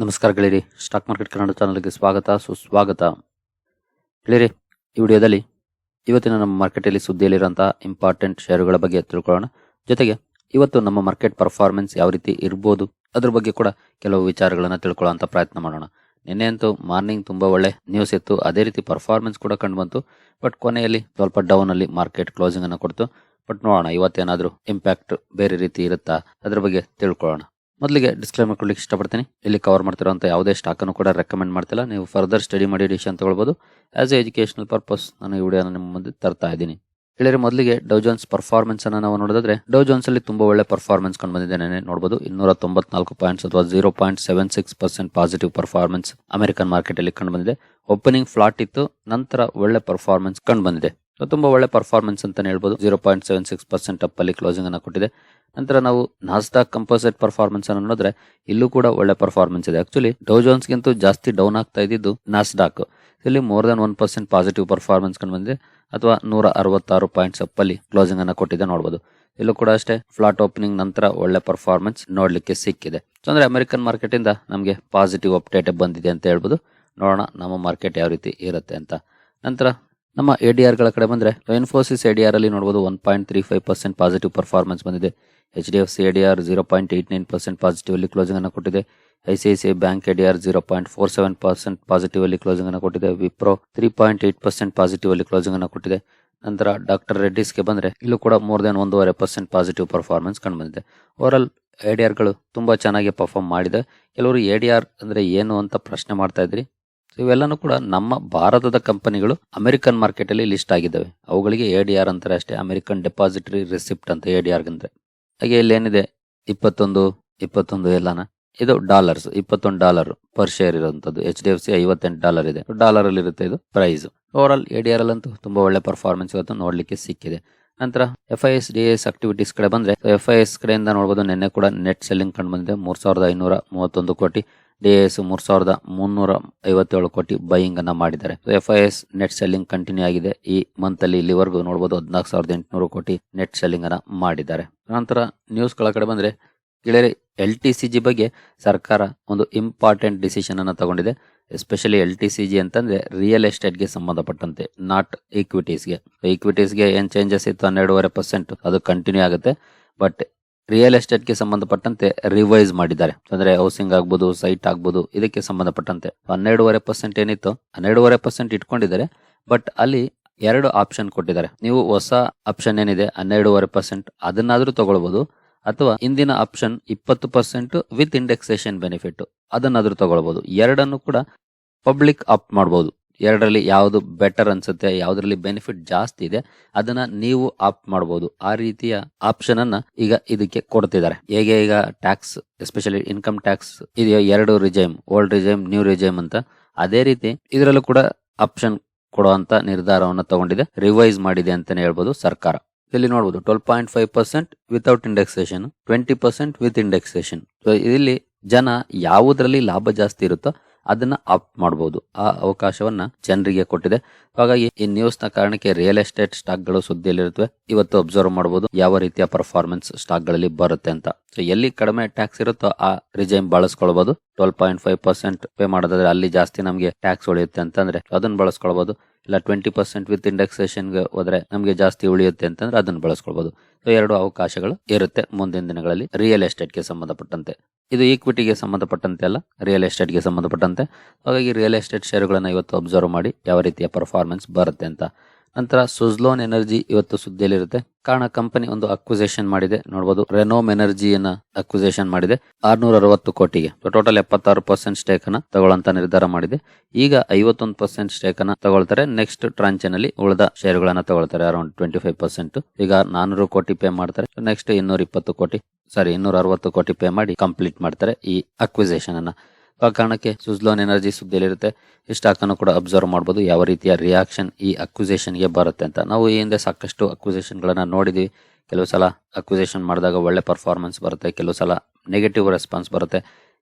ನಮಸ್ಕಾರ ಗೆಳೆಯರಿ. Stock market Kannada ಚಾನಲ್ಗೆ ಸ್ವಾಗತ, ಸುಸ್ವಾಗತ. ಗೆಳೆಯರಿ, ಈ ವಿಡಿಯೋದಲ್ಲಿ ಇವತ್ತಿನ ನಮ್ಮ ಮಾರ್ಕೆಟಲ್ಲಿ ಸುದ್ದಿಯಲ್ಲಿರುವಂಥ ಇಂಪಾರ್ಟೆಂಟ್ ಷೇರುಗಳ ಬಗ್ಗೆ ತಿಳ್ಕೊಳ್ಳೋಣ. ಜೊತೆಗೆ ಇವತ್ತು ನಮ್ಮ ಮಾರ್ಕೆಟ್ ಪರ್ಫಾರ್ಮೆನ್ಸ್ ಯಾವ ರೀತಿ ಇರ್ಬೋದು, ಅದ್ರ ಬಗ್ಗೆ ಕೂಡ ಕೆಲವು ವಿಚಾರಗಳನ್ನು ತಿಳ್ಕೊಳ್ಳೋಂಥ ಪ್ರಯತ್ನ ಮಾಡೋಣ. ನಿನ್ನೆ ಅಂತೂ ಮಾರ್ನಿಂಗ್ ತುಂಬಾ ಒಳ್ಳೆ ನ್ಯೂಸ್ ಇತ್ತು. ಅದೇ ರೀತಿ ಪರ್ಫಾರ್ಮೆನ್ಸ್ ಕೂಡ ಕಂಡು ಬಂತು. ಬಟ್ ಕೊನೆಯಲ್ಲಿ ಸ್ವಲ್ಪ ಡೌನ್ ಅಲ್ಲಿ ಮಾರ್ಕೆಟ್ ಕ್ಲೋಸಿಂಗ್ ಅನ್ನು ಕೊಡ್ತು. ಬಟ್ ನೋಡೋಣ, ಇವತ್ತೇನಾದರೂ ಇಂಪ್ಯಾಕ್ಟ್ ಬೇರೆ ರೀತಿ ಇರುತ್ತಾ, ಅದ್ರ ಬಗ್ಗೆ ತಿಳ್ಕೊಳ್ಳೋಣ. ಮೊದಲಿಗೆ ಡಿಸ್ಕ್ಲೈಮರ್ ಕೊಡ್ಲಿಕ್ಕೆ ಇಷ್ಟಪಡ್ತೀನಿ. ಇಲ್ಲಿ ಕವರ್ ಮಾಡ್ತಿರೋಂಥ ಯಾವುದೇ ಸ್ಟಾಕ್ ಅನ್ನು ಕೂಡ ರೆಕಮೆಂಡ್ ಮಾಡ್ತಿಲ್ಲ. ನೀವು ಫರ್ದರ್ ಸ್ಟಡಿ ಮಾಡಿ ಡಿಸಿಷನ್ ತಗೊಳ್ಬೋದು. ಆಸ್ ಎ ಎಜುಕೇಶನಲ್ ಪರ್ಪಸ್ ನಾನು ಈ ವಿಡಿಯೋನ ನಿಮ್ಮ ಮುಂದೆ ತರ್ತಾ ಇದ್ದೀನಿ. ಹೇಳಿದ್ರೆ ಮೊದಲಿಗೆ ಡೌಜೋನ್ಸ್ ಪರ್ಫಾರ್ಮೆನ್ಸ್ ಅನ್ನು ನಾವು ನೋಡಿದ್ರೆ ಡೌಜೋನ್ಸ್ ಅಲ್ಲಿ ತುಂಬಾ ಒಳ್ಳೆ ಪರ್ಫಾರ್ಮೆನ್ಸ್ ಕಂಡು ಬಂದಿದೆ ನಾನೇ ನೋಡಬಹುದು ಇನ್ನೂರ ತೊಂಬತ್ನಾಲ್ಕು ಪಾಯಿಂಟ್ಸ್ ಅಥವಾ zero point seven six percent positive performance American market ಅಲ್ಲಿ ಕಂಡು ಬಂದಿದೆ. ಓಪನಿಂಗ್ ಫ್ಲಾಟ್ ಇತ್ತು, ನಂತರ ಒಳ್ಳೆ ಪರ್ಫಾರ್ಮೆನ್ಸ್ ಕಂಡು ಬಂದಿದೆ. ತುಂಬಾ ಒಳ್ಳೆ ಪರ್ಫಾರ್ಮೆನ್ಸ್ ಅಂತ ಹೇಳ್ಬೋದು. Zero point seven six percent up ಅಲ್ಲಿ ಕ್ಲೋಸಿಂಗ್ ಅನ್ನು ಕೊಟ್ಟಿದೆ. ನಂತರ ನಾವು ನಾಸ್ಡಾಕ್ ಕಂಪೋಸಿಟ್ ಪರ್ಫಾರ್ಮೆನ್ಸ್ ಅನ್ನು ನೋಡಿದ್ರೆ ಇಲ್ಲೂ ಕೂಡ ಒಳ್ಳೆ ಪರ್ಫಾರ್ಮೆನ್ಸ್ ಇದೆ. ಆಕ್ಚುಲಿ ಡೌಜೋನ್ಸ್ ಜೋನ್ಸ್ಗಿಂತ ಜಾಸ್ತಿ ಡೌನ್ ಆಗ್ತಾ ಇದ್ದಿದ್ದು ನಾಸ್ಡಾಕ್ ಇಲ್ಲಿ more than one percent positive performance ಕಂಡು ಬಂದಿದೆ. ಅಥವಾ ನೂರ ಅರವತ್ತಾರು ಪಾಯಿಂಟ್ಸ್ ಅಪ್ ಅಲ್ಲಿ ಕ್ಲೋಸಿಂಗ್ ಅನ್ನು ಕೊಟ್ಟಿದೆ ನೋಡಬಹುದು ಇಲ್ಲೂ ಕೂಡ ಅಷ್ಟೇ ಫ್ಲಾಟ್ ಓಪನಿಂಗ್ ನಂತರ ಒಳ್ಳೆ ಪರ್ಫಾರ್ಮೆನ್ಸ್ ನೋಡಲಿಕ್ಕೆ ಸಿಕ್ಕಿದೆ. ಸೊ ಅಂದ್ರೆ ಅಮೆರಿಕನ್ ಮಾರ್ಕೆಟ್ ಇಂದ ನಮಗೆ ಪಾಸಿಟಿವ್ ಅಪ್ಡೇಟ್ ಬಂದಿದೆ ಅಂತ ಹೇಳ್ಬೋದು. ನೋಡೋಣ ನಮ್ಮ ಮಾರ್ಕೆಟ್ ಯಾವ ರೀತಿ ಇರುತ್ತೆ ಅಂತ. ನಂತರ ನಮ್ಮ ಎ ಡಿ ಆರ್ಗಳ ಕಡೆ ಬಂದರೆ ಇನ್ಫೋಸಿಸ್ ಎ ಡಿ ಆರ್ ಅಲ್ಲಿ ನೋಡಬಹುದು one point three five percent positive performance ಬಂದಿದೆ. H D F C A D R zero point eight nine percent positive ಅಲ್ಲಿ ಕ್ಲೋಸಿಂಗ್ ಅನ್ನು ಕೊಟ್ಟಿದೆ. I C I C bank A D R zero point four seven percent positive ಅಲ್ಲಿ closing ಅನ್ನು ಕೊಟ್ಟಿದೆ. Wipro three point eight percent positive ಅಲ್ಲಿ closing ಅನ್ನು ಕೊಟ್ಟಿದೆ. ನಂತರ ಡಾಕ್ಟರ್ ರೆಡ್ಡಿಸ್ಗೆ ಬಂದರೆ ಇಲ್ಲೂ ಕೂಡ ಮೋರ್ ದೆನ್ ಒಂದೂವರೆ ಪರ್ಸೆಂಟ್ ಪಾಸಿಟಿವ್ ಪರ್ಫಾರ್ಮೆನ್ಸ್ ಕಂಡು ಬಂದಿದೆ. ಓವರ್ ಆಲ್ ಎ ಡಿ ಆರ್ಗಳು ತುಂಬ ಚೆನ್ನಾಗಿ ಪರ್ಫಾರ್ಮ್ ಮಾಡಿದೆ. ಕೆಲವರು ಎ ಡಿ ಆರ್ ಅಂದರೆ ಏನು ಅಂತ ಪ್ರಶ್ನೆ ಮಾಡ್ತಾ ಇದ್ರಿ? ಇವೆಲ್ಲನೂ ಕೂಡ ನಮ್ಮ ಭಾರತದ ಕಂಪನಿಗಳು ಅಮೆರಿಕನ್ ಮಾರ್ಕೆಟ್ ಅಲ್ಲಿ ಲಿಸ್ಟ್ ಆಗಿದ್ದಾವೆ. ಅವುಗಳಿಗೆ ಎ ಡಿ ಆರ್ ಅಂತಾರೆ ಅಷ್ಟೇ, ಅಮೆರಿಕನ್ ಡೆಪಾಸಿಟರಿ ರಿಸಿಪ್ಟ್ ಅಂತ ಎ ಡಿ ಆರ್ ಅಂದ್ರೆ ಹಾಗೆ ಇಲ್ಲಿ ಏನಿದೆ? ಇಪ್ಪತ್ತೊಂದು ಇಪ್ಪತ್ತೊಂದು ಎಲ್ಲಾನ? ಇದು ಡಾಲರ್ಸ್, ಇಪ್ಪತ್ತೊಂದು ಡಾಲರ್ ಪರ್ ಶೇರ್ ಇರುವಂತದ್ದು ಎಚ್ ಡಿ ಎಫ್ ಸಿ ಐವತ್ತೆಂಟು ಡಾಲರ್ ಇದೆ. ಡಾಲರ್ ಅಲ್ಲಿ ಇರುತ್ತೆ ಇದು price over all A D R ಅಂತೂ ತುಂಬಾ ಒಳ್ಳೆ ಪರ್ಫಾರ್ಮೆನ್ಸ್ ಇವತ್ತು ನೋಡ್ಲಿಕ್ಕೆ ಸಿಕ್ಕಿದೆ. ನಂತರ F I S D S activities ಕಡೆ ಬಂದ್ರೆ ಎಫ್ ಐ ಎಸ್ ಕಡೆಯಿಂದ ನೋಡಬಹುದು ನಿನ್ನೆ ಕೂಡ ನೆಟ್ ಸೆಲ್ಲಿಂಗ್ ಕಂಡು ಬಂದಿದೆ. ಮೂರ್ ಸಾವಿರದ ಐನೂರ ಮೂವತ್ತೊಂದು ಕೋಟಿ. ಡಿ ಎಸ್ ಮೂರ್ ಸಾವಿರದ ಮುನ್ನೂರ ಐವತ್ತೇಳು ಕೋಟಿ ಬೈಯಿಂಗ್ ಅನ್ನ ಮಾಡಿದ್ದಾರೆ. ಎಸ್ ನೆಟ್ ಸೆಲ್ಲಿಂಗ್ ಕಂಟಿನ್ಯೂ ಆಗಿದೆ. ಈ ಮಂತ್ ಅಲ್ಲಿ ಇಲ್ಲಿವರೆಗೂ ನೋಡಬಹುದು ಹದಿನಾಲ್ಕು ಸಾವಿರದ ಎಂಟುನೂರು ಕೋಟಿ ನೆಟ್ ಸೆಲ್ಲಿಂಗ್ ಅನ್ನ ಮಾಡಿದ್ದಾರೆ. ನಂತರ ನ್ಯೂಸ್ಗಳ ಕಡೆ ಬಂದ್ರೆ ಗೆಳೆಯರೆ ಎಲ್ ಟಿ ಸಿ ಜಿ ಬಗ್ಗೆ ಸರ್ಕಾರ ಒಂದು ಇಂಪಾರ್ಟೆಂಟ್ ಡಿಸಿಷನ್ ಅನ್ನ ತಗೊಂಡಿದೆ. Especially L T C G ಅಂತಂದ್ರೆ ರಿಯಲ್ ಎಸ್ಟೇಟ್ಗೆ ಸಂಬಂಧಪಟ್ಟಂತೆ ನಾಟ್ ಈಕ್ವಿಟೀಸ್ಗೆ ಈಕ್ವಿಟೀಸ್ಗೆ ಏನ್ ಚೇಂಜಸ್ ಇತ್ತು? ಹನ್ನೆರಡೂವರೆ ಪರ್ಸೆಂಟ್ ಅದು ಕಂಟಿನ್ಯೂ ಆಗುತ್ತೆ. ಬಟ್ ರಿಯಲ್ ಎಸ್ಟೇಟ್ಗೆ ಸಂಬಂಧಪಟ್ಟಂತೆ ರಿವೈಸ್ ಮಾಡಿದ್ದಾರೆ. ಅಂದ್ರೆ ಹೌಸಿಂಗ್ ಆಗ್ಬೋದು ಸೈಟ್ ಆಗ್ಬೋದು, ಇದಕ್ಕೆ ಸಂಬಂಧಪಟ್ಟಂತೆ. ಹನ್ನೆರಡೂವರೆ ಪರ್ಸೆಂಟ್ ಏನಿತ್ತು? ಹನ್ನೆರಡೂವರೆ ಪರ್ಸೆಂಟ್ ಇಟ್ಕೊಂಡಿದ್ದಾರೆ ಬಟ್ ಅಲ್ಲಿ ಎರಡು ಆಪ್ಷನ್ ಕೊಟ್ಟಿದ್ದಾರೆ. ನೀವು ಹೊಸ ಆಪ್ಷನ್ ಏನಿದೆ, ಹನ್ನೆರಡೂವರೆ ಪರ್ಸೆಂಟ್ ಅದನ್ನಾದ್ರೂ ತಗೊಳ್ಬಹುದು ಅಥವಾ ಇಂದಿನ ಆಪ್ಷನ್ ಇಪ್ಪತ್ತು ಪರ್ಸೆಂಟ್ ವಿತ್ ಇಂಡೆಕ್ಸೇಷನ್ ಬೆನಿಫಿಟ್ ಅದನ್ನಾದ್ರೂ ತಗೊಳ್ಬಹುದು ಎರಡನ್ನು ಕೂಡ ಪಬ್ಲಿಕ್ ಆಪ್ಟ್ ಮಾಡಬಹುದು ಎರಡರಲ್ಲಿ ಯಾವುದು ಬೆಟರ್ ಅನ್ಸುತ್ತೆ, ಯಾವುದರಲ್ಲಿ ಬೆನಿಫಿಟ್ ಜಾಸ್ತಿ ಇದೆ, ಅದನ್ನ ನೀವು ಆಪ್ ಮಾಡಬಹುದು ಆ ರೀತಿಯ ಆಪ್ಷನ್ ಅನ್ನ ಈಗ ಇದಕ್ಕೆ ಕೊಡ್ತಿದ್ದಾರೆ. ಹೇಗೆ ಈಗ ಟ್ಯಾಕ್ಸ್ ಎಸ್ಪೆಷಲಿ ಇನ್ಕಮ್ ಟ್ಯಾಕ್ಸ್ ಇದೆಯೋ ಎರಡು regime old regime new regime ಅಂತ, ಅದೇ ರೀತಿ ಇದರಲ್ಲೂ ಕೂಡ ಆಪ್ಷನ್ ಕೊಡುವಂತ ನಿರ್ಧಾರವನ್ನು ತಗೊಂಡಿದೆ ರಿವೈಸ್ ಮಾಡಿದೆ ಅಂತಾನೆ ಹೇಳ್ಬೋದು ಸರ್ಕಾರ. ಇಲ್ಲಿ ನೋಡಬಹುದು twelve point five percent without indexation twenty percent with indexation ಇಲ್ಲಿ ಜನ ಯಾವುದರಲ್ಲಿ ಲಾಭ ಜಾಸ್ತಿ ಇರುತ್ತೋ ಅದನ್ನ ಆಪ್ಟ್ ಮಾಡಬಹುದು ಆ ಅವಕಾಶವನ್ನ ಜನರಿಗೆ ಕೊಟ್ಟಿದೆ. ಹಾಗಾಗಿ ಈ ನ್ಯೂಸ್ನ ಕಾರಣಕ್ಕೆ ರಿಯಲ್ ಎಸ್ಟೇಟ್ ಸ್ಟಾಕ್ಗಳು ಸುದ್ದಿಯಲ್ಲಿರುತ್ತವೆ. ಇವತ್ತು ಅಬ್ಸರ್ವ್ ಮಾಡಬಹುದು ಯಾವ ರೀತಿಯ ಪರ್ಫಾರ್ಮೆನ್ಸ್ ಸ್ಟಾಕ್ಗಳಲ್ಲಿ ಬರುತ್ತೆ ಅಂತ. ಸೊ ಎಲ್ಲಿ ಕಡಿಮೆ ಟ್ಯಾಕ್ಸ್ ಇರುತ್ತೋ ಆ regime ಬಳಸ್ಕೊಳ್ಬಹುದು twelve point five percent pay ಮಾಡೋದಾದ್ರೆ ಅಲ್ಲಿ ಜಾಸ್ತಿ ನಮಗೆ ಟ್ಯಾಕ್ಸ್ ಉಳಿಯುತ್ತೆ ಅಂತಂದ್ರೆ ಅದನ್ನ ಬಳಸ್ಕೊಳ್ಬಹುದು ಇಲ್ಲ ಟ್ವೆಂಟಿ ಪರ್ಸೆಂಟ್ ವಿತ್ ಇಂಡೆಕ್ಸೇಷನ್ಗೆ ಹೋದ್ರೆ ನಮಗೆ ಜಾಸ್ತಿ ಉಳಿಯುತ್ತೆ ಅಂತಂದ್ರೆ ಅದನ್ನ ಬಳಸ್ಕೊಳ್ಬಹುದು ಸೊ ಎರಡು ಅವಕಾಶಗಳು ಇರುತ್ತೆ ಮುಂದಿನ ದಿನಗಳಲ್ಲಿ ರಿಯಲ್ ಎಸ್ಟೇಟ್ಗೆ ಸಂಬಂಧಪಟ್ಟಂತೆ. ಇದು ಈಕ್ವಿಟಿಗೆ ಸಂಬಂಧಪಟ್ಟಂತೆ ಅಲ್ಲ ರಿಯಲ್ ಎಸ್ಟೇಟ್ಗೆ ಸಂಬಂಧಪಟ್ಟಂತೆ. ಹಾಗಾಗಿ ರಿಯಲ್ ಎಸ್ಟೇಟ್ ಶೇರುಗಳನ್ನು ಇವತ್ತು ಅಬ್ಸರ್ವ್ ಮಾಡಿ ಯಾವ ರೀತಿಯ ಪರ್ಫಾರ್ಮೆನ್ಸ್ ಬರುತ್ತೆ ಅಂತ ನಂತರ ಸುಜ್ಲೋನ್ ಎನರ್ಜಿ ಇವತ್ತು ಸುದ್ದಿಯಲ್ಲಿರುತ್ತೆ. ಕಾರಣ ಕಂಪನಿ ಒಂದು ಅಕ್ವಿಸೇಷನ್ ಮಾಡಿದೆ. ನೋಡಬಹುದು ರೆನೋಮ್ ಎನರ್ಜಿಯನ್ನ ಅಕ್ವಿಸೇಷನ್ ಮಾಡಿದೆ. ಆರ್ನೂರ ಅರವತ್ತು ಕೋಟಿಗೆ ಟೋಟಲ್ ಎಪ್ಪತ್ತಾರು ಪರ್ಸೆಂಟ್ ಸ್ಟೇಕ್ ಅನ್ನ ತಗೊಳ್ಳಂತ ನಿರ್ಧಾರ ಮಾಡಿದೆ. ಈಗ ಐವತ್ತೊಂದು ಪರ್ಸೆಂಟ್ ಸ್ಟೇಕ್ ಅನ್ನ ತಗೊಳ್ತಾರೆ. ನೆಕ್ಸ್ಟ್ ಟ್ರಾಂಚಿನಲ್ಲಿ ಉಳಿದ ಶೇರ್ಗಳನ್ನ ತಗೊಳ್ತಾರೆ. ಅರೌಂಡ್ ಟ್ವೆಂಟಿ ಫೈವ್ ಪರ್ಸೆಂಟ್ ಈಗ ನಾನೂರು ಕೋಟಿ ಪೇ ಮಾಡ್ತಾರೆ. ನೆಕ್ಸ್ಟ್ ಇನ್ನೂರ ಇಪ್ಪತ್ತು ಕೋಟಿ ಸಾರಿ ಇನ್ನೂರ ಅರವತ್ತು ಕೋಟಿ ಪೇ ಮಾಡಿ ಕಂಪ್ಲೀಟ್ ಮಾಡ್ತಾರೆ ಈ ಅಕ್ವಿಸೇಷನ್ ಅನ್ನ. ಆ ಕಾರಣಕ್ಕೆ ಸುಜ್ಲೋನ್ ಎನರ್ಜಿ ಸುದ್ದಿಯಲ್ಲಿರುತ್ತೆ. ಈ ಸ್ಟಾಕ್ ಅನ್ನು ಕೂಡ ಅಬ್ಸರ್ವ್ ಮಾಡಬಹುದು ಯಾವ ರೀತಿಯ ರಿಯಾಕ್ಷನ್ ಈ ಅಕ್ಯುಸೇಷನ್ಗೆ ಬರುತ್ತೆ ಅಂತ. ನಾವು ಈ ಹಿಂದೆ ಸಾಕಷ್ಟು ಅಕ್ವಿಸೇಷನ್ಗಳನ್ನು ನೋಡಿದ್ವಿ. ಕೆಲವು ಸಲ ಅಕ್ವಿಸೇಷನ್ ಮಾಡಿದಾಗ ಒಳ್ಳೆ ಪರ್ಫಾರ್ಮೆನ್ಸ್ ಬರುತ್ತೆ. ಕೆಲವು ಸಲ ನೆಗೆಟಿವ್ ರೆಸ್ಪಾನ್ಸ್ ಬರುತ್ತೆ.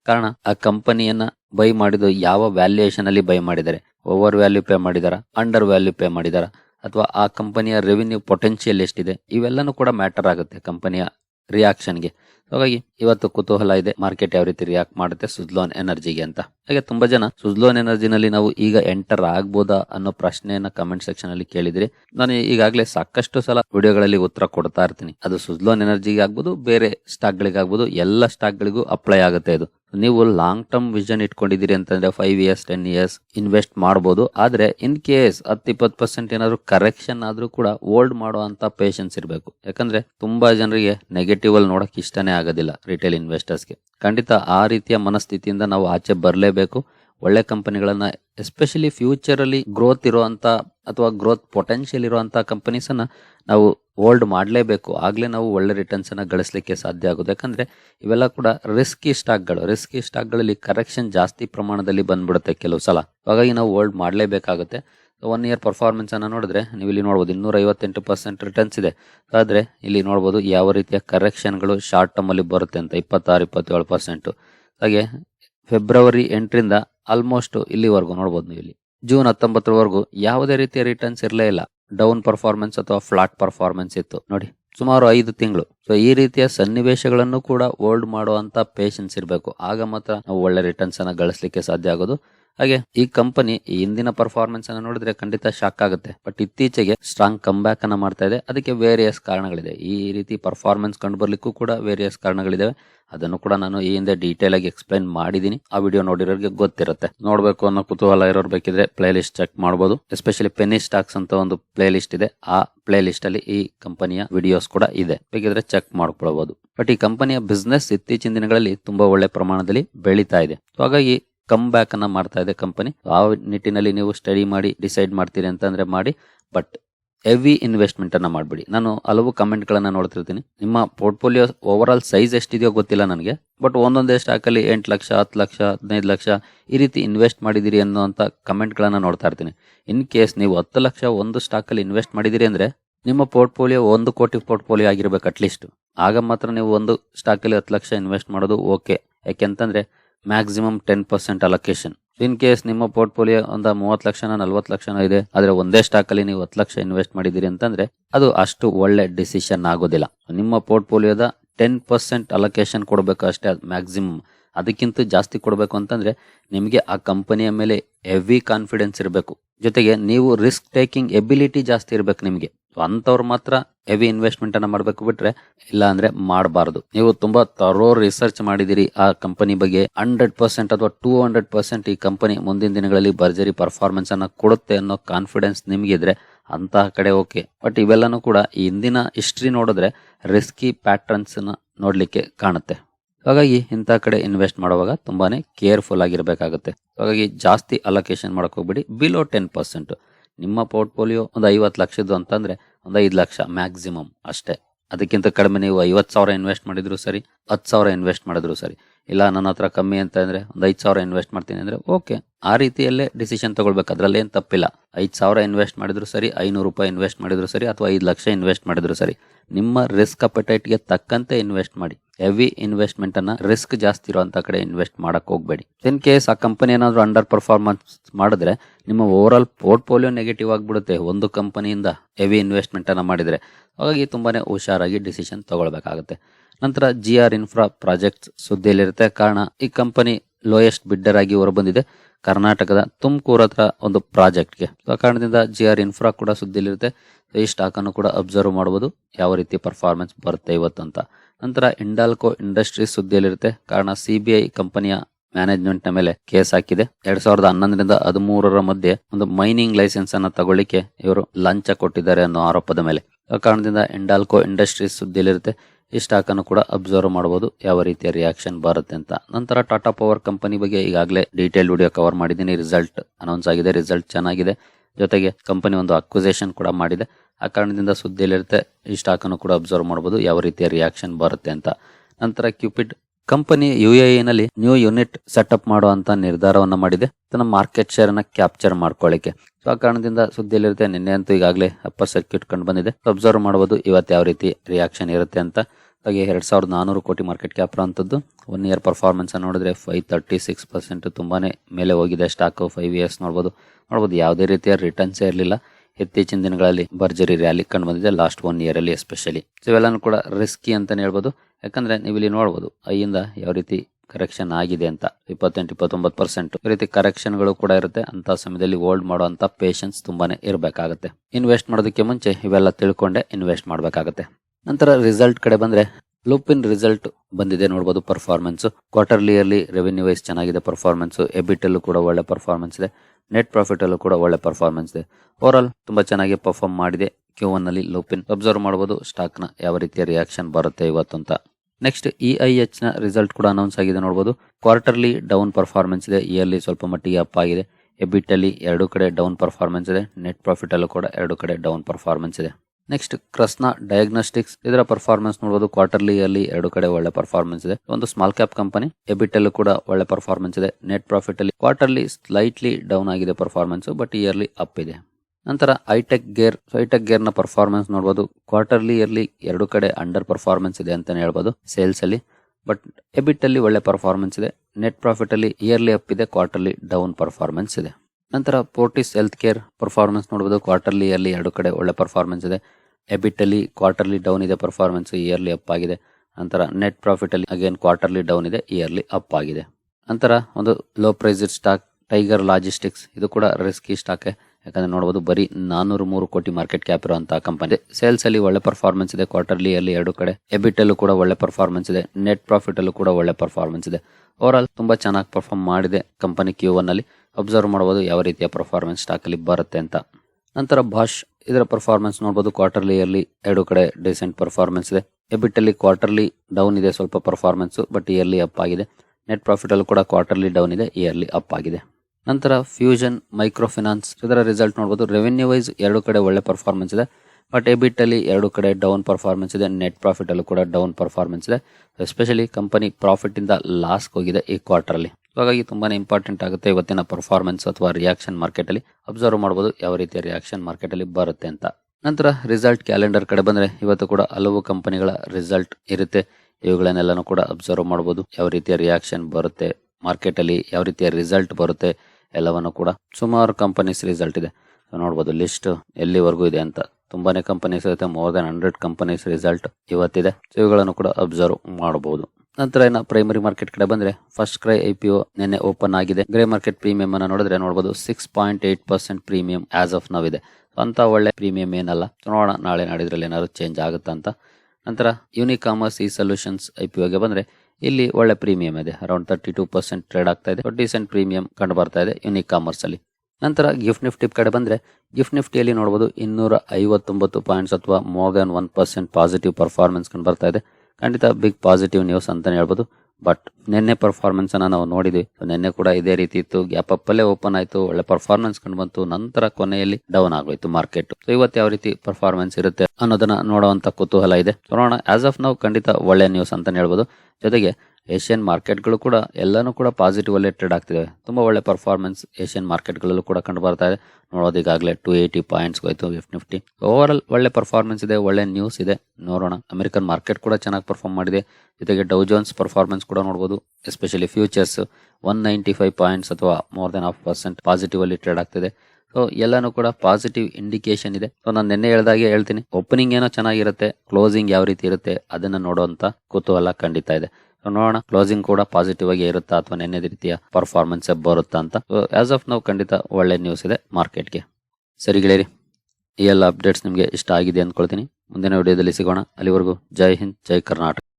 ಕಾರಣ, ಆ ಕಂಪನಿಯನ್ನ ಬೈ ಮಾಡಿದ್ದು ಯಾವ ವ್ಯಾಲ್ಯೂಯೇಷನ್ ಅಲ್ಲಿ ಬೈ ಮಾಡಿದ್ದಾರೆ? ಓವರ್ ವ್ಯಾಲ್ಯೂ ಪೇ ಮಾಡಿದಾರ ಅಂಡರ್ ವ್ಯಾಲ್ಯೂ ಪೇ ಮಾಡಿದಾರ ಅಥವಾ ಆ ಕಂಪನಿಯ ರೆವಿನ್ಯೂ ಪೊಟೆನ್ಷಿಯಲ್ ಎಷ್ಟಿದೆ? ಇವೆಲ್ಲನೂ ಕೂಡ ಮ್ಯಾಟರ್ ಆಗುತ್ತೆ ಕಂಪನಿಯ ರಿಯಾಕ್ಷನ್ಗೆ ಹಾಗಾಗಿ ಇವತ್ತು ಕುತೂಹಲ ಇದೆ ಮಾರ್ಕೆಟ್ ಯಾವ ರೀತಿ ರಿಯಾಕ್ಟ್ ಮಾಡುತ್ತೆ ಸುಜ್ಲೋನ್ ಎನರ್ಜಿಗೆ ಅಂತ. ಹಾಗೆ ತುಂಬಾ ಜನ ಸುಜ್ಲೋನ್ ಎನರ್ಜಿನಲ್ಲಿ ನಾವು ಈಗ ಎಂಟರ್ ಆಗ್ಬೋದಾ ಅನ್ನೋ ಪ್ರಶ್ನೆಯನ್ನ ಕಮೆಂಟ್ ಸೆಕ್ಷನ್ ಅಲ್ಲಿ ಕೇಳಿದ್ರಿ. ನಾನು ಈಗಾಗಲೇ ಸಾಕಷ್ಟು ಸಲ ವಿಡಿಯೋಗಳಲ್ಲಿ ಉತ್ತರ ಕೊಡ್ತಾ ಇರ್ತೀನಿ. ಅದು ಸುಜ್ಲೋನ್ ಎನರ್ಜಿಗೆ ಆಗ್ಬೋದು, ಬೇರೆ ಸ್ಟಾಕ್ ಗಳಿಗೆ ಆಗ್ಬೋದು, ಎಲ್ಲ ಸ್ಟಾಕ್ ಗಳಿಗೂ ಅಪ್ಲೈ ಆಗುತ್ತೆ ಇದು ನೀವು ಲಾಂಗ್ ಟರ್ಮ್ ವಿಷನ್ ಇಟ್ಕೊಂಡಿದ್ದೀರಿ ಅಂತಂದ್ರೆ five years ten years invest ಮಾಡಬಹುದು ಆದ್ರೆ ಇನ್ ಕೇಸ್ ಹತ್ತು, ಇಪ್ಪತ್ತು ಪರ್ಸೆಂಟ್ ಏನಾದ್ರು ಕರೆಕ್ಷನ್ ಆದ್ರೂ ಕೂಡ ಹೋಲ್ಡ್ ಮಾಡುವಂತ ಪೇಷನ್ಸ್ ಇರಬೇಕು. ಯಾಕಂದ್ರೆ ತುಂಬಾ ಜನರಿಗೆ ನೆಗೆಟಿವ್ ಅಲ್ಲಿ ನೋಡಕ್ ಇಷ್ಟನೇ ಆಗೋದಿಲ್ಲ ರಿಟೇಲ್ ಇನ್ವೆಸ್ಟರ್ಸ್ಗೆ ಖಂಡಿತ ಆ ರೀತಿಯ ಮನಸ್ಥಿತಿಯಿಂದ ನಾವು ಆಚೆ ಬರಲೇಬೇಕು. ಒಳ್ಳೆ ಕಂಪನಿಗಳನ್ನು ಎಸ್ಪೆಷಲಿ ಫ್ಯೂಚರಲ್ಲಿ ಗ್ರೋತ್ ಇರುವಂಥ ಅಥವಾ ಗ್ರೋತ್ ಪೊಟೆನ್ಷಿಯಲ್ ಇರುವಂಥ ಕಂಪನೀಸನ್ನು ನಾವು ಹೋಲ್ಡ್ ಮಾಡಲೇಬೇಕು. ಆಗಲೇ ನಾವು ಒಳ್ಳೆ ರಿಟರ್ನ್ಸನ್ನು ಗಳಿಸಲಿಕ್ಕೆ ಸಾಧ್ಯ ಆಗುತ್ತೆ ಯಾಕಂದರೆ ಇವೆಲ್ಲ ಕೂಡ ರಿಸ್ಕಿ ಸ್ಟಾಕ್ಗಳು ರಿಸ್ಕಿ ಸ್ಟಾಕ್ಗಳಲ್ಲಿ ಕರೆಕ್ಷನ್ ಜಾಸ್ತಿ ಪ್ರಮಾಣದಲ್ಲಿ ಬಂದ್ಬಿಡುತ್ತೆ ಕೆಲವು ಸಲ. ಹಾಗಾಗಿ ನಾವು ಹೋಲ್ಡ್ ಮಾಡಲೇಬೇಕಾಗುತ್ತೆ. ಒನ್ ಇಯರ್ ಪರ್ಫಾರ್ಮೆನ್ಸ್ ಅನ್ನು ನೋಡಿದ್ರೆ ನೀವು ಇಲ್ಲಿ ನೋಡಬಹುದು ಇನ್ನೂರ ಐವತ್ತೆಂಟು ಪರ್ಸೆಂಟ್ ರಿಟರ್ನ್ಸ್ ಇದೆ. ಆದ್ರೆ ಇಲ್ಲಿ ನೋಡಬಹುದು ಯಾವ ರೀತಿಯ ಕರೆಕ್ಷನ್ಗಳು ಶಾರ್ಟ್ ಟರ್ಮಲ್ಲಿ ಬರುತ್ತೆ ಅಂತ, ಇಪ್ಪತ್ತಾರು, ಇಪ್ಪತ್ತೇಳು ಪರ್ಸೆಂಟ್ ಹಾಗೆ ಫೆಬ್ರವರಿ ಎಂಟರಿಂದ ಆಲ್ಮೋಸ್ಟ್ ಇಲ್ಲಿವರೆಗೂ ನೋಡಬಹುದು ನೀವು ಇಲ್ಲಿ. ಜೂನ್ ಹತ್ತೊಂಬತ್ತರವರೆಗೂ ಯಾವುದೇ ರೀತಿಯ ರಿಟರ್ನ್ಸ್ ಇರಲೇ ಇಲ್ಲ. ಡೌನ್ ಪರ್ಫಾರ್ಮೆನ್ಸ್ ಅಥವಾ ಫ್ಲಾಟ್ ಪರ್ಫಾರ್ಮೆನ್ಸ್ ಇತ್ತು. ನೋಡಿ, ಸುಮಾರು ಐದು ತಿಂಗಳು. ಸೊ ಈ ರೀತಿಯ ಸನ್ನಿವೇಶಗಳನ್ನು ಕೂಡ ಹೋಲ್ಡ್ ಮಾಡುವಂತ ಪೇಷನ್ಸ್ ಇರಬೇಕು. ಆಗ ಮಾತ್ರ ನಾವು ಒಳ್ಳೆ ರಿಟರ್ನ್ಸ್ ಅನ್ನ ಗಳಿಸಲಿಕ್ಕೆ ಸಾಧ್ಯ ಆಗೋದು. ಹಾಗೆ ಈ ಕಂಪನಿ ಈ ಹಿಂದಿನ ಪರ್ಫಾರ್ಮೆನ್ಸ್ ಅನ್ನ ನೋಡಿದ್ರೆ ಖಂಡಿತ ಶಾಕ್ ಆಗುತ್ತೆ. ಬಟ್ ಇತ್ತೀಚೆಗೆ ಸ್ಟ್ರಾಂಗ್ ಕಮ್ ಬ್ಯಾಕ್ ಅನ್ನ ಮಾಡ್ತಾ ಇದೆ. ಅದಕ್ಕೆ ವೇರಿಯಸ್ ಕಾರಣಗಳಿದೆ. ಈ ರೀತಿ ಪರ್ಫಾರ್ಮೆನ್ಸ್ ಕಂಡು ಬರ್ಲಿಕ್ಕೂ ಕೂಡ ವೇರಿಯಸ್ ಕಾರಣಗಳಿದಾವೆ. ಅದನ್ನು ಕೂಡ ನಾನು ಈ ಹಿಂದೆ ಡೀಟೇಲ್ ಆಗಿ ಎಕ್ಸ್ಪ್ಲೈನ್ ಮಾಡಿದೀನಿ. ಆ ವಿಡಿಯೋ ನೋಡಿರೋರಿಗೆ ಗೊತ್ತಿರುತ್ತೆ. ನೋಡ್ಬೇಕು ಅನ್ನೋ ಕುತೂಹಲ ಇರೋರು ಬೇಕಿದ್ರೆ ಪ್ಲೇ ಲಿಸ್ಟ್ ಚೆಕ್ ಮಾಡಬಹುದು ಎಸ್ಪೆಷಲಿ ಪೆನಿ ಸ್ಟಾಕ್ಸ್ ಅಂತ ಒಂದು ಪ್ಲೇ ಲಿಸ್ಟ್ ಇದೆ. ಆ ಪ್ಲೇ ಲಿಸ್ಟ್ ಅಲ್ಲಿ ಈ ಕಂಪನಿಯ ವಿಡಿಯೋಸ್ ಕೂಡ ಇದೆ. ಬೇಕಿದ್ರೆ ಚೆಕ್ ಮಾಡ್ಕೊಳ್ಬಹುದು ಬಟ್ ಈ ಕಂಪನಿಯ ಬಿಸ್ನೆಸ್ ಇತ್ತೀಚಿನ ದಿನಗಳಲ್ಲಿ ತುಂಬಾ ಒಳ್ಳೆ ಪ್ರಮಾಣದಲ್ಲಿ ಬೆಳೀತಾ ಇದೆ. ಹಾಗಾಗಿ ಕಮ್ ಬ್ಯಾಕ್ ಅನ್ನ ಮಾಡ್ತಾ ಇದೆ ಕಂಪನಿ ಆ ನಿಟ್ಟಿನಲ್ಲಿ ನೀವು ಸ್ಟಡಿ ಮಾಡಿ ಡಿಸೈಡ್ ಮಾಡ್ತೀರಿ ಅಂತಂದ್ರೆ ಮಾಡಿ ಬಟ್ ಹೆವಿ ಇನ್ವೆಸ್ಟ್ಮೆಂಟ್ ಅನ್ನ ಮಾಡಬೇಡಿ. ನಾನು ಹಲವು ಕಮೆಂಟ್ ಗಳನ್ನ ನೋಡ್ತಿರ್ತೀನಿ. ನಿಮ್ಮ ಪೋರ್ಟ್ಫೋಲಿಯೋ ಓವರ್ ಆಲ್ ಸೈಜ್ ಎಷ್ಟಿದೆಯೋ ಗೊತ್ತಿಲ್ಲ ನನಗೆ ಬಟ್ ಒಂದೊಂದೇ ಸ್ಟಾಕ್ ಅಲ್ಲಿ ಎಂಟು ಲಕ್ಷ, ಹತ್ತು ಲಕ್ಷ, ಹದಿನೈದು ಲಕ್ಷ ಈ ರೀತಿ ಇನ್ವೆಸ್ಟ್ ಮಾಡಿದಿರಿ ಅನ್ನುವಂತ ಕಮೆಂಟ್ ಗಳನ್ನ ನೋಡ್ತಾ ಇರ್ತೀನಿ. ಇನ್ ಕೇಸ್ ನೀವು ಹತ್ತು ಲಕ್ಷ ಒಂದು ಸ್ಟಾಕ್ ಅಲ್ಲಿ ಇನ್ವೆಸ್ಟ್ ಮಾಡಿದಿರಿ ಅಂದ್ರೆ, ನಿಮ್ಮ ಪೋರ್ಟ್ಫೋಲಿಯೋ ಒಂದು ಕೋಟಿ ಪೋರ್ಟ್ಫೋಲಿಯೋ ಆಗಿರ್ಬೇಕು ಅಟ್ಲೀಸ್ಟ್ ಆಗ ಮಾತ್ರ ನೀವು ಒಂದು ಸ್ಟಾಕ್ ಅಲ್ಲಿ ಹತ್ತು ಲಕ್ಷ ಇನ್ವೆಸ್ಟ್ ಮಾಡೋದು ಓಕೆ ಯಾಕೆಂತಂದ್ರೆ maximum ten percent allocation in case ನಿಮ್ಮ ಪೋರ್ಟ್ಫೋಲಿಯೋ ಒಂದು ಮೂವತ್ತು ಲಕ್ಷನ, ನಲ್ವತ್ತು ಲಕ್ಷನ ಇದೆ, ಆದ್ರೆ ಒಂದೇ ಸ್ಟಾಕ್ ಅಲ್ಲಿ ನೀವು ಹತ್ತು ಲಕ್ಷ ಇನ್ವೆಸ್ಟ್ ಮಾಡಿದಿರಿ ಅಂತಂದ್ರೆ ಅದು ಅಷ್ಟು ಒಳ್ಳೆ ಡಿಸಿಷನ್ ಆಗೋದಿಲ್ಲ. ನಿಮ್ಮ ಪೋರ್ಟ್ಫೋಲಿಯೋದ ಟೆನ್ ಪರ್ಸೆಂಟ್ ಅಲೊಕೇಶನ್ ಕೊಡಬೇಕು ಅಷ್ಟೇ, ಅದು ಮ್ಯಾಕ್ಸಿಮಮ್ ಅದಕ್ಕಿಂತ ಜಾಸ್ತಿ ಕೊಡಬೇಕು ಅಂತಂದ್ರೆ ನಿಮಗೆ ಆ ಕಂಪನಿಯ ಮೇಲೆ ಹೆವಿ ಕಾನ್ಫಿಡೆನ್ಸ್ ಇರಬೇಕು. ಜೊತೆಗೆ ನೀವು ರಿಸ್ಕ್ ಟೇಕಿಂಗ್ ಎಬಿಲಿಟಿ ಜಾಸ್ತಿ ಇರಬೇಕು ನಿಮಗೆ. ಅಂತವ್ರು ಮಾತ್ರ ಹೆವಿ ಇನ್ವೆಸ್ಟ್ಮೆಂಟ್ ಅನ್ನ ಮಾಡಬೇಕು ಬಿಟ್ರೆ ಇಲ್ಲ ಅಂದ್ರೆ ಮಾಡಬಾರದು. ನೀವು ತುಂಬಾ ತರೋ ರಿಸರ್ಚ್ ಮಾಡಿದಿರಿ ಆ ಕಂಪನಿ ಬಗ್ಗೆ. ಹಂಡ್ರೆಡ್ ಪರ್ಸೆಂಟ್ ಅಥವಾ ಟೂ ಹಂಡ್ರೆಡ್ ಪರ್ಸೆಂಟ್ ಈ ಕಂಪನಿ ಮುಂದಿನ ದಿನಗಳಲ್ಲಿ ಭರ್ಜರಿ ಪರ್ಫಾರ್ಮೆನ್ಸ್ ಅನ್ನ ಕೊಡುತ್ತೆ ಅನ್ನೋ ಕಾನ್ಫಿಡೆನ್ಸ್ ನಿಮಗಿದ್ರೆ ಅಂತಹ ಕಡೆ ಓಕೆ ಬಟ್ ಇವೆಲ್ಲನೂ ಕೂಡ ಈ ಹಿಂದಿನ ಹಿಸ್ಟ್ರಿ ನೋಡಿದ್ರೆ ರಿಸ್ಕಿ ಪ್ಯಾಟರ್ನ್ಸ್ ನೋಡ್ಲಿಕ್ಕೆ ಕಾಣುತ್ತೆ. ಹಾಗಾಗಿ ಇಂಥ ಕಡೆ ಇನ್ವೆಸ್ಟ್ ಮಾಡುವಾಗ ತುಂಬಾನೇ ಕೇರ್ಫುಲ್ ಆಗಿರಬೇಕಾಗುತ್ತೆ. ಹಾಗಾಗಿ ಜಾಸ್ತಿ ಅಲೋಕೇಶನ್ ಮಾಡಕ್ ಹೋಗ್ಬಿಡಿ. ಬಿಲೋ ಟೆನ್ ಪರ್ಸೆಂಟ್ ನಿಮ್ಮ ಪೋರ್ಟ್ಫೋಲಿಯೋ ಒಂದು ಐವತ್ತು ಲಕ್ಷದ್ದು ಅಂತಂದ್ರೆ ಒಂದು ಐದು ಲಕ್ಷ ಮ್ಯಾಕ್ಸಿಮಮ್ ಅಷ್ಟೇ. ಅದಕ್ಕಿಂತ ಕಡಿಮೆ ನೀವು ಐವತ್ತು ಸಾವಿರ ಇನ್ವೆಸ್ಟ್ ಮಾಡಿದ್ರು ಸರಿ, ಹತ್ತು ಸಾವಿರ ಇನ್ವೆಸ್ಟ್ ಮಾಡಿದ್ರು ಸರಿ. ಇಲ್ಲ ನನ್ನ ಹತ್ರ ಕಮ್ಮಿ ಅಂತ ಅಂದರೆ ಒಂದು ಐದು ಸಾವಿರ ಇನ್ವೆಸ್ಟ್ ಮಾಡ್ತೀನಿ ಅಂದರೆ ಓಕೆ. ಆ ರೀತಿಯಲ್ಲೇ ಡಿಸಿಷನ್ ತಗೊಳ್ಬೇಕು. ಅದರಲ್ಲಿ ಏನು ತಪ್ಪಿಲ್ಲ. ಐದು ಸಾವಿರ ಇನ್ವೆಸ್ಟ್ ಮಾಡಿದ್ರು ಸರಿ, ಐನೂರು ರೂಪಾಯಿ ಇನ್ವೆಸ್ಟ್ ಮಾಡಿದ್ರು ಸರಿ, ಅಥವಾ ಐದು ಲಕ್ಷ ಇನ್ವೆಸ್ಟ್ ಮಾಡಿದ್ರು ಸರಿ. ನಿಮ್ಮ ರಿಸ್ಕ್ ಅಪೆಟೈಟ್ಗೆ ತಕ್ಕಂತೆ ಇನ್ವೆಸ್ಟ್ ಮಾಡಿ. ಹೆವಿ ಇನ್ವೆಸ್ಟ್ಮೆಂಟ್ ಅನ್ನ ರಿಸ್ಕ್ ಜಾಸ್ತಿ ಇರುವಂತ ಕಡೆ ಇನ್ವೆಸ್ಟ್ ಮಾಡಕ್ ಹೋಗ್ಬೇಡಿ. ಇನ್ ಕೇಸ್ ಆ ಕಂಪನಿ ಏನಾದ್ರು ಅಂಡರ್ ಪರ್ಫಾರ್ಮೆನ್ಸ್ ಮಾಡಿದ್ರೆ, ನಿಮ್ಮ ಓವರ್ ಆಲ್ ಪೋರ್ಟ್ಫೋಲಿಯೋ ನೆಗೆಟಿವ್ ಆಗಿಬಿಡುತ್ತೆ. ಒಂದು ಕಂಪನಿಯಿಂದ ಹೆವಿ ಇನ್ವೆಸ್ಟ್ಮೆಂಟ್ ಅನ್ನ ಮಾಡಿದ್ರೆ. ಹಾಗಾಗಿ ತುಂಬಾನೇ ಹುಷಾರಾಗಿ ಡಿಸಿಷನ್ ತಗೊಳ್ಬೇಕಾಗುತ್ತೆ. ನಂತರ ಜಿ ಆರ್ ಇನ್ಫ್ರಾ ಪ್ರಾಜೆಕ್ಟ್ ಸುದ್ದಿಯಲ್ಲಿರುತ್ತೆ. ಕಾರಣ, ಈ ಕಂಪನಿ ಲೋಯೆಸ್ಟ್ ಬಿಡ್ಡರ್ ಆಗಿ ಹೊರಬಂದಿದೆ. ಕರ್ನಾಟಕದ ತುಮಕೂರು ಹತ್ರ ಒಂದು ಪ್ರಾಜೆಕ್ಟ್ಗೆ ಆ ಕಾರಣದಿಂದ ಜಿ ಆರ್ ಇನ್ಫ್ರಾ ಕೂಡ ಸುದ್ದಿಯಲ್ಲಿರುತ್ತೆ. ಈ ಸ್ಟಾಕ್ ಅನ್ನು ಕೂಡ ಅಬ್ಸರ್ವ್ ಮಾಡಬಹುದು ಯಾವ ರೀತಿ ಪರ್ಫಾರ್ಮೆನ್ಸ್ ಬರುತ್ತೆ ಇವತ್ತು ಅಂತ ನಂತರ ಇಂಡಾಲ್ಕೋ ಇಂಡಸ್ಟ್ರೀಸ್ ಸುದ್ದಿಯಲ್ಲಿರುತ್ತೆ. ಕಾರಣ ಸಿಬಿಐ ಕಂಪನಿಯ ಮ್ಯಾನೇಜ್ಮೆಂಟ್ನ ಮೇಲೆ ಕೇಸ್ ಹಾಕಿದೆ. ಎರಡ್ ಸಾವಿರದ ಹನ್ನೊಂದರಿಂದ ಹದಿಮೂರರ ಮಧ್ಯೆ ಒಂದು ಮೈನಿಂಗ್ ಲೈಸೆನ್ಸ್ ಅನ್ನ ತಗೊಳ್ಳಿಕ್ಕೆ ಇವರು ಲಂಚ ಕೊಟ್ಟಿದ್ದಾರೆ ಅನ್ನೋ ಆರೋಪದ ಮೇಲೆ. ಆ ಕಾರಣದಿಂದ ಇಂಡಾಲ್ಕೋ ಇಂಡಸ್ಟ್ರೀಸ್ ಸುದ್ದಿಯಲ್ಲಿರುತ್ತೆ. ಈ ಸ್ಟಾಕನ್ನು ಕೂಡ ಅಬ್ಸರ್ವ್ ಮಾಡಬಹುದು ಯಾವ ರೀತಿಯ ರಿಯಾಕ್ಷನ್ ಬರುತ್ತೆ ಅಂತ. ನಂತರ ಟಾಟಾ ಪವರ್ ಕಂಪನಿ ಬಗ್ಗೆ ಈಗಾಗಲೇ ಡೀಟೇಲ್ ವಿಡಿಯೋ ಕವರ್ ಮಾಡಿದ್ದೀನಿ. ರಿಸಲ್ಟ್ ಅನೌನ್ಸ್ ಆಗಿದೆ. ರಿಸಲ್ಟ್ ಚೆನ್ನಾಗಿದೆ. ಜೊತೆಗೆ ಕಂಪನಿ ಒಂದು ಅಕ್ವಿಸೇಷನ್ ಕೂಡ ಮಾಡಿದೆ. ಆ ಕಾರಣದಿಂದ ಸುದ್ದಿಯಲ್ಲಿರುತ್ತೆ, ಈ ಸ್ಟಾಕನ್ನು ಕೂಡ ಅಬ್ಸರ್ವ್ ಮಾಡಬಹುದು ಯಾವ ರೀತಿಯ ರಿಯಾಕ್ಷನ್ ಬರುತ್ತೆ ಅಂತ. ನಂತರ ಕ್ಯೂಪಿಡ್ ಕಂಪನಿ ಯು ನಲ್ಲಿ ನ್ಯೂ ಯೂನಿಟ್ ಸೆಟಪ್ ಮಾಡುವಂತ ನಿರ್ಧಾರವನ್ನು ಮಾಡಿದೆ. ತನ್ನ ಮಾರ್ಕೆಟ್ ಶೇರ್ನ ಕ್ಯಾಪ್ಚರ್ ಮಾಡ್ಕೊಳ್ಳಿಕ್ಕೆ. ಸೊ ಆ ಕಾರಣದಿಂದ ಸುದ್ದಿಯಲ್ಲಿರುತ್ತೆ, ನಿನ್ನೆ ಅಂತೂ ಈಗಾಗಲೇ ಅಪ್ಪರ್ ಸರ್ಕ್ಯೂಟ್ ಕಂಡು ಬಂದಿದೆ. ಅಬ್ಸರ್ವ್ ಮಾಡಬಹುದು ಇವತ್ತು ಯಾವ ರೀತಿ ರಿಯಾಕ್ಷನ್ ಇರುತ್ತೆ ಅಂತ. ಹಾಗೆ ಎರಡ್ ಸಾವಿರದ ನಾನೂರು ಕೋಟಿ ಮಾರ್ಕೆಟ್ ಕ್ಯಾಪ್ ಅಂತದ್ದು ಒನ್ ಇಯರ್ ಪರ್ಫಾರ್ಮೆನ್ಸ್ ನೋಡಿದ್ರೆ ಫೈವ್ ತರ್ಟಿ ಸಿಕ್ಸ್ ಪರ್ಸೆಂಟ್ ತುಂಬಾನೇ ಮೇಲೆ ಹೋಗಿದೆ. ಸ್ಟಾಕ್ ಫೈವ್ ಇಯರ್ಸ್ ನೋಡಬಹುದು ನೋಡಬಹುದು ಯಾವುದೇ ರೀತಿಯ ರಿಟರ್ನ್ಸ್ ಇರಲಿಲ್ಲ. ಇತ್ತೀಚಿನ ದಿನಗಳಲ್ಲಿ ಭರ್ಜರಿ ರ್ಯಾಲಿ ಕಂಡು ಬಂದಿದೆ, ಲಾಸ್ಟ್ ಒನ್ ಇಯರ್ ಅಲ್ಲಿ ಎಸ್ಪೆಷಲಿ ಸೊ ಇವೆಲ್ಲನೂ ಕೂಡ ರಿಸ್ಕಿ ಅಂತಾನೆ ಹೇಳ್ಬೋದು. ಯಾಕಂದ್ರೆ ನೀವು ಇಲ್ಲಿ ನೋಡ್ಬೋದು ಐಯಿಂದ ಯಾವ ರೀತಿ ಕರೆಕ್ಷನ್ ಆಗಿದೆ ಅಂತ. ಇಪ್ಪತ್ತೆಂಟು, ಇಪ್ಪತ್ತೊಂಬತ್ತು ಪರ್ಸೆಂಟ್ ಈ ರೀತಿ ಕರೆಕ್ಷನ್ಗಳು ಕೂಡ ಇರುತ್ತೆ. ಅಂತ ಸಮಯದಲ್ಲಿ ಹೋಲ್ಡ್ ಮಾಡುವಂತ ಪೇಷನ್ಸ್ ತುಂಬಾನೇ ಇರಬೇಕಾಗುತ್ತೆ. ಇನ್ವೆಸ್ಟ್ ಮಾಡೋದಕ್ಕೆ ಮುಂಚೆ ಇವೆಲ್ಲ ತಿಳ್ಕೊಂಡೆ ಇನ್ವೆಸ್ಟ್ ಮಾಡಬೇಕಾಗುತ್ತೆ. ನಂತರ ರಿಸಲ್ಟ್ ಕಡೆ ಬಂದ್ರೆ ಲೂಪಿನ್ ರಿಸಲ್ಟ್ ಬಂದಿದೆ. ನೋಡಬಹುದು ಪರ್ಫಾರ್ಮೆನ್ಸ್ ಕ್ವಾರ್ಟರ್ಲಿಯಲ್ಲಿ ರೆವೆನ್ಯೂ ವೈಸ್ ಚೆನ್ನಾಗಿದೆ ಪರ್ಫಾರ್ಮೆನ್ಸ್ ಎಬಿಟ್ ಅಲ್ಲೂ ಕೂಡ ಒಳ್ಳೆ ಪರ್ಫಾರ್ಮೆನ್ಸ್ ಇದೆ. ನೆಟ್ ಪ್ರಾಫಿಟ್ ಅಲ್ಲೂ ಕೂಡ ಒಳ್ಳೆ ಪರ್ಫಾರ್ಮೆನ್ಸ್ ಇದೆ. ಓವರ್ ಆಲ್ ತುಂಬಾ ಚೆನ್ನಾಗಿ ಪರ್ಫಾರ್ಮ್ ಮಾಡಿದೆ ಕ್ಯೂ ಒನ್ ಅಲ್ಲಿ ಲೂಪಿನ್. ಅಬ್ಸರ್ವ್ ಮಾಡಬಹುದು ಸ್ಟಾಕ್ನ ಯಾವ ರೀತಿಯ ರಿಯಾಕ್ಷನ್ ಬರುತ್ತೆ ಇವತ್ತು ಅಂತ. ನೆಕ್ಸ್ಟ್ ಇ ಐ ಎಚ್ನ ರಿಸಲ್ಟ್ ಕೂಡ ಅನೌನ್ಸ್ ಆಗಿದೆ ನೋಡಬಹುದು ಕ್ವಾರ್ಟರ್ಲಿ ಡೌನ್ ಪರ್ಫಾರ್ಮೆನ್ಸ್ ಇದೆ. ಇಯರ್ಲಿ ಸ್ವಲ್ಪ ಮಟ್ಟಿಗೆ ಅಪ್ ಆಗಿದೆ. ಎಬಿಟ್ ಅಲ್ಲಿ ಎರಡು ಕಡೆ ಡೌನ್ ಪರ್ಫಾರ್ಮೆನ್ಸ್ ಇದೆ. ನೆಟ್ ಪ್ರಾಫಿಟ್ ಅಲ್ಲೂ ಕೂಡ ಎರಡು ಕಡೆ ಡೌನ್ ಪರ್ಫಾರ್ಮೆನ್ಸ್ ಇದೆ. ನೆಕ್ಸ್ಟ್ ಕ್ರಸ್ನ ಡಯಾಗ್ನೋಸ್ಟಿಕ್ಸ್ ಇದರ ಪರ್ಫಾರ್ಮೆನ್ಸ್ ನೋಡಬಹುದು ಕ್ವಾರ್ಟರ್ಲಿ ಅಲ್ಲಿ ಎರಡು ಕಡೆ ಒಳ್ಳೆ ಪರ್ಫಾರ್ಮೆನ್ಸ್ ಇದೆ. ಒಂದು ಸ್ಮಾಲ್ ಕ್ಯಾಪ್ ಕಂಪನಿ ಎಬಿಟ್ ಅಲ್ಲೂ ಕೂಡ ಒಳ್ಳೆ ಪರ್ಫಾರ್ಮೆನ್ಸ್ ಇದೆ. ನೆಟ್ ಪ್ರಾಫಿಟ್ ಅಲ್ಲಿ ಕ್ವಾರ್ಟರ್ಲಿ ಸ್ಲೈಟ್ಲಿ ಡೌನ್ ಆಗಿದೆ ಪರ್ಫಾರ್ಮೆನ್ಸ್ ಬಟ್ ಇಯರ್ಲಿ ಅಪ್ ಇದೆ. ನಂತರ ಐಟೆಕ್ ಗೇರ್ ಐಟೆಕ್ ಗೇರ್ನ ಪರ್ಫಾರ್ಮೆನ್ಸ್ ನೋಡಬಹುದು ಕ್ವಾರ್ಟರ್ಲಿ ಇಯರ್ಲಿ ಎರಡು ಕಡೆ ಅಂಡರ್ ಪರ್ಫಾರ್ಮೆನ್ಸ್ ಇದೆ ಅಂತಾನೆ ಹೇಳ್ಬೋದು ಸೇಲ್ಸ್ ಅಲ್ಲಿ. ಬಟ್ ಎಬಿಟ್ ಅಲ್ಲಿ ಒಳ್ಳೆ ಪರ್ಫಾರ್ಮೆನ್ಸ್ ಇದೆ. ನೆಟ್ ಪ್ರಾಫಿಟ್ ಅಲ್ಲಿ ಇಯರ್ಲಿ ಅಪ್ ಇದೆ ಕ್ವಾರ್ಟರ್ಲಿ ಡೌನ್ ಪರ್ಫಾರ್ಮೆನ್ಸ್ ಇದೆ. ನಂತರ ಪೋರ್ಟಿಸ್ ಹೆಲ್ತ್ ಕೇರ್ ಪರ್ಫಾರ್ಮೆನ್ಸ್ ನೋಡ್ಬೋದು. ಕ್ವಾರ್ಟರ್ಲಿ ಇಯರ್ಲಿ ಎರಡು ಕಡೆ ಒಳ್ಳೆ ಪರ್ಫಾರ್ಮೆನ್ಸ್ ಇದೆ. ಎಬಿಟಲ್ಲಿ ಕ್ವಾರ್ಟರ್ಲಿ ಡೌನ್ ಇದೆ ಪರ್ಫಾರ್ಮೆನ್ಸ್ ಇಯರ್ಲಿ ಅಪ್ ಆಗಿದೆ. ನಂತರ ನೆಟ್ ಪ್ರಾಫಿಟಲ್ಲಿ ಅಗೇನ್ ಕ್ವಾರ್ಟರ್ಲಿ ಡೌನ್ ಇದೆ ಇಯರ್ಲಿ ಅಪ್ ಆಗಿದೆ. ನಂತರ ಒಂದು low priced stock tiger logistics ಇದು ಕೂಡ ರಿಸ್ಕಿ ಸ್ಟಾಕ್ ಯಾಕಂದ್ರೆ ನೋಡಬಹುದು ಬರೀ ನಾನೂರು ಮೂರು ಕೋಟಿ ಮಾರ್ಕೆಟ್ ಕ್ಯಾಪ್ ಇರುವಂತಹ ಕಂಪನಿ ಸೇಲ್ಸ್ ಅಲ್ಲಿ ಒಳ್ಳೆ ಪರ್ಫಾರ್ಮೆನ್ಸ್ ಇದೆ ಕ್ವಾರ್ಟರ್ಲಿ ಅಲ್ಲಿ ಎರಡು ಕಡೆ. ಎಬಿಟಲ್ಲೂ ಕೂಡ ಒಳ್ಳೆ ಪರ್ಫಾರ್ಮೆನ್ಸ್ ಇದೆ. ನೆಟ್ ಪ್ರಾಫಿಟ್ ಅಲ್ಲೂ ಕೂಡ ಒಳ್ಳೆ ಪರ್ಫಾರ್ಮೆನ್ಸ್ ಇದೆ. ಓವರ್ ಆಲ್ ತುಂಬಾ ಚೆನ್ನಾಗಿ ಪರ್ಫಾರ್ಮ್ ಮಾಡಿದೆ ಕಂಪನಿ ಕ್ಯೂ ಒನ್ ಅಲ್ಲಿ. ಅಬ್ಸರ್ವ್ ಮಾಡ್ಬೋದು ಯಾವ ರೀತಿಯ ಪರ್ಫಾರ್ಮೆನ್ಸ್ ಸ್ಟಾಕಲ್ಲಿ ಬರುತ್ತೆ ಅಂತ. ನಂತರ ಭಾಷ್ ಇದರ ಪರ್ಫಾರ್ಮೆನ್ಸ್ ನೋಡ್ಬೋದು ಕ್ವಾರ್ಟರ್ಲಿ ಇಯರ್ಲಿ ಎರಡು ಕಡೆ ಡಿಸೆಂಟ್ ಪರ್ಫಾರ್ಮೆನ್ಸ್ ಇದೆ. ಎಬಿಟಲ್ಲಿ ಕ್ವಾರ್ಟರ್ಲಿ ಡೌನ್ ಇದೆ, ಸ್ವಲ್ಪ ಪರ್ಫಾರ್ಮೆನ್ಸು ಬಟ್ ಇಯರ್ಲಿ ಅಪ್ ಆಗಿದೆ. ನೆಟ್ ಪ್ರಾಫಿಟಲ್ಲೂ ಕೂಡ ಕ್ವಾರ್ಟರ್ಲಿ ಡೌನ್ ಇದೆ ಇಯರ್ಲಿ ಅಪ್ ಆಗಿದೆ. ನಂತರ ಫ್ಯೂಷನ್ ಮೈಕ್ರೋ ಫಿನಾನ್ಸ್ ಇದರ ರಿಸಲ್ಟ್ ನೋಡ್ಬೋದು ರೆವೆನ್ಯೂ ವೈಸ್ ಎರಡು ಕಡೆ ಒಳ್ಳೆ ಪರ್ಫಾರ್ಮೆನ್ಸ್ ಇದೆ. ಬಟ್ ಎಬಿಟಲ್ಲಿ ಎರಡು ಕಡೆ ಡೌನ್ ಪರ್ಫಾರ್ಮೆನ್ಸ್ ಇದೆ ನೆಟ್ ಪ್ರಾಫಿಟಲ್ಲೂ ಕೂಡ ಡೌನ್ ಪರ್ಫಾರ್ಮೆನ್ಸ್ ಇದೆ. ಎಸ್ಪೆಷಲಿ ಕಂಪನಿ ಪ್ರಾಫಿಟಿಂದ ಲಾಸ್ಗೆ ಲಾಸ್ ಹೋಗಿದೆ ಈ ಕ್ವಾರ್ಟರ್ಲಿ ಅಲ್ಲಿ ಹಾಗಾಗಿ ತುಂಬಾ ಇಂಪಾರ್ಟೆಂಟ್ ಆಗುತ್ತೆ ಇವತ್ತಿನ ಪರ್ಫಾರ್ಮೆನ್ಸ್ ಅಥವಾ ರಿಯಾಕ್ಷನ್ ಮಾರ್ಕೆಟ್ ಅಲ್ಲಿ. ಅಬ್ಸರ್ವ್ ಮಾಡಬಹುದು ಯಾವ ರೀತಿಯ ರಿಯಾಕ್ಷನ್ ಮಾರ್ಕೆಟ್ ಅಲ್ಲಿ ಬರುತ್ತೆ ಅಂತ. ನಂತರ ರಿಸಲ್ಟ್ ಕ್ಯಾಲೆಂಡರ್ ಕಡೆ ಬಂದ್ರೆ ಇವತ್ತು ಕೂಡ ಹಲವು ಕಂಪನಿಗಳ ರಿಸಲ್ಟ್ ಇರುತ್ತೆ. ಇವುಗಳನ್ನೆಲ್ಲನೂ ಕೂಡ ಅಬ್ಸರ್ವ್ ಮಾಡಬಹುದು ಯಾವ ರೀತಿಯ ರಿಯಾಕ್ಷನ್ ಬರುತ್ತೆ. ಮಾರ್ಕೆಟ್ ಅಲ್ಲಿ ಯಾವ ರೀತಿಯ ರಿಸಲ್ಟ್ ಬರುತ್ತೆ. ಎಲ್ಲವನ್ನು ಕೂಡ ಸುಮಾರು ಕಂಪನೀಸ್ ರಿಸಲ್ಟ್ ಇದೆ. ನೋಡಬಹುದು ಲಿಸ್ಟ್ ಎಲ್ಲಿವರೆಗೂ ಇದೆ ಅಂತ. ತುಂಬಾನೇ ಕಂಪನೀಸ್ ಇರುತ್ತೆ. More than hundred companies result ಇವತ್ತಿದೆ. ಇವುಗಳನ್ನು ಕೂಡ ಅಬ್ಸರ್ವ್ ಮಾಡಬಹುದು ನಂತರ ಏನ ಪ್ರೈಮರಿ ಮಾರ್ಕೆಟ್ ಕಡೆ ಬಂದ್ರೆ first cry I P O ನಿನ್ನೆ ಓಪನ್ ಆಗಿದೆ. ಗ್ರೇ ಮಾರ್ಕೆಟ್ ಪ್ರೀಮಿಯಂ ಅನ್ನ ನೋಡಿದ್ರೆ ನೋಡಬಹುದು six point eight percent premium as of now ಇದೆ. ಅಂತ ಒಳ್ಳೆ ಪ್ರೀಮಿಯಂ ಏನಲ್ಲ. ನೋಡೋಣ ನಾಳೆ ನಾಡಿದ್ರಲ್ಲಿ ಏನಾದ್ರು ಚೇಂಜ್ ಆಗುತ್ತಾ ಅಂತ. ನಂತರ ಯೂನಿಕಾಮರ್ಸ್ ಈ ಸೊಲ್ಯೂಷನ್ಸ್ ಐ ಪಿ ಬಂದ್ರೆ ಇಲ್ಲಿ ಒಳ್ಳೆ ಪ್ರೀಮಿಯಂ ಇದೆ. Around thirty two percent trade ಆಗ್ತಾ ಇದೆ. ಡಿಸೆಂಟ್ ಪ್ರೀಮಿಯಂ ಕಂಡು ಬರ್ತಾ ಇದೆ ಯುನಿಕ್ ಕಾಮರ್ಸ್ ಅಲ್ಲಿ. ನಂತರ ಗಿಫ್ಟ್ ನಿಫ್ಟಿ ಕಡೆ ಬಂದ್ರೆ ಗಿಫ್ಟ್ ನಿಫ್ಟಿಯಲ್ಲಿ ನೋಡಬಹುದು ಇನ್ನೂರ ಐವತ್ತೊಂಬತ್ತು ಪಾಯಿಂಟ್ಸ್ ಅಥವಾ more than one percent positive performance ಕಂಡು ಬರ್ತಾ ಇದೆ. ಖಂಡಿತ ಬಿಗ್ ಪಾಸಿಟಿವ್ ನ್ಯೂಸ್ ಅಂತಲೇ ಹೇಳ್ಬೋದು. ಬಟ್ ನಿನ್ನೆ ಪರ್ಫಾರ್ಮೆನ್ಸ್ ಅನ್ನ ನಾವು ನೋಡಿದ್ವಿ. ನಿನ್ನೆ ಕೂಡ ಇದೇ ರೀತಿ ಇತ್ತು. ಗ್ಯಾಪ್ ಅಪ್ ಅಲ್ಲೇ ಓಪನ್ ಆಯಿತು. ಒಳ್ಳೆ ಪರ್ಫಾರ್ಮೆನ್ಸ್ ಕಂಡು ಬಂತು. ನಂತರ ಕೊನೆಯಲ್ಲಿ ಡೌನ್ ಆಗೋಯ್ತು ಮಾರ್ಕೆಟ್ ಸೊ ಇವತ್ತು ಯಾವ ರೀತಿ ಪರ್ಫಾರ್ಮೆನ್ಸ್ ಇರುತ್ತೆ ಅನ್ನೋದನ್ನ ನೋಡುವಂತ ಕುತೂಹಲ ಇದೆ. ನೋಡೋಣ. ಆಸ್ ಆಫ್ ನಾವು ಖಂಡಿತ ಒಳ್ಳೆ ನ್ಯೂಸ್ ಅಂತಾನೆ ಹೇಳ್ಬೋದು. ಜೊತೆಗೆ ಏಷ್ಯನ್ ಮಾರ್ಕೆಟ್ಗಳು ಕೂಡ ಎಲ್ಲನೂ ಕೂಡ ಪಾಸಿಟಿವ್ ಅಲ್ಲೇ ಟ್ರೇಡ್ ಆಗ್ತಿದೆ. ತುಂಬಾ ಒಳ್ಳೆ ಪರ್ಫಾರ್ಮೆನ್ಸ್ ಏಷ್ಯನ್ ಮಾರ್ಕೆಟ್ಗಳಲ್ಲೂ ಕೂಡ ಕಂಡು ಬರ್ತಾ ಇದೆ. ನೋಡೋದು ಈಗಾಗಲೇ ಟು ಏಯ್ಟಿ ಪಾಯಿಂಟ್ಸ್ ಹೋಯ್ತು ಫಿಫ್ಟ್ ನಿಫ್ಟಿ ಓವರ್ ಆಲ್ ಒಳ್ಳೆ ಪರ್ಫಾರ್ಮೆನ್ಸ್ ಇದೆ, ಒಳ್ಳೆ ನ್ಯೂಸ್ ಇದೆ. ನೋಡೋಣ. ಅಮೆರಿಕನ್ ಮಾರ್ಕೆಟ್ ಕೂಡ ಚೆನ್ನಾಗಿ ಪರ್ಫಾರ್ಮ್ ಮಾಡಿದೆ. ಜೊತೆಗೆ ಡೌ ಜೋನ್ಸ್ ಪರ್ಫಾರ್ಮೆನ್ಸ್ ಕೂಡ ನೋಡ್ಬೋದು. Especially futures one ninety five points ಅಥವಾ more than half percent positive ಅಲ್ಲಿ ಟ್ರೇಡ್ ಆಗ್ತಿದೆ. ಸೊ ಎಲ್ಲಾನು ಕೂಡ ಪಾಸಿಟಿವ್ ಇಂಡಿಕೇಶನ್ ಇದೆ. ಸೊ ನಾನು ನಿನ್ನೆ ಹೇಳ್ದಾಗೆ ಹೇಳ್ತೀನಿ. ಓಪನಿಂಗ್ ಏನೋ ಚೆನ್ನಾಗಿರುತ್ತೆ ಕ್ಲೋಸಿಂಗ್ ಯಾವ ರೀತಿ ಇರುತ್ತೆ, ಅದನ್ನು ನೋಡುವಂತ ಕುತೂಹಲ ಖಂಡಿತ ಇದೆ. ನೋಡೋಣ. ಕ್ಲೋಸಿಂಗ್ ಕೂಡ ಪಾಸಿಟಿವ್ ಆಗಿ ಇರುತ್ತಾ ಅಥವಾ ನೆನ್ನೆ ರೀತಿಯ ಪರ್ಫಾರ್ಮೆನ್ಸ್ ಬರುತ್ತಾ ಅಂತ. ಆಸ್ ಆಫ್ ನಾವು ಖಂಡಿತ ಒಳ್ಳೆ ನ್ಯೂಸ್ ಇದೆ ಮಾರ್ಕೆಟ್ಗೆ ಸರಿ ಗೆಳೆಯರಿ, ಈ ಎಲ್ಲ ಅಪ್ಡೇಟ್ಸ್ ನಿಮಗೆ ಇಷ್ಟ ಆಗಿದೆ ಅಂದ್ಕೊಳ್ತೀನಿ. ಮುಂದಿನ ವಿಡಿಯೋದಲ್ಲಿ ಸಿಗೋಣ. ಅಲ್ಲಿವರೆಗೂ ಜೈ ಹಿಂದ್, ಜೈ ಕರ್ನಾಟಕ.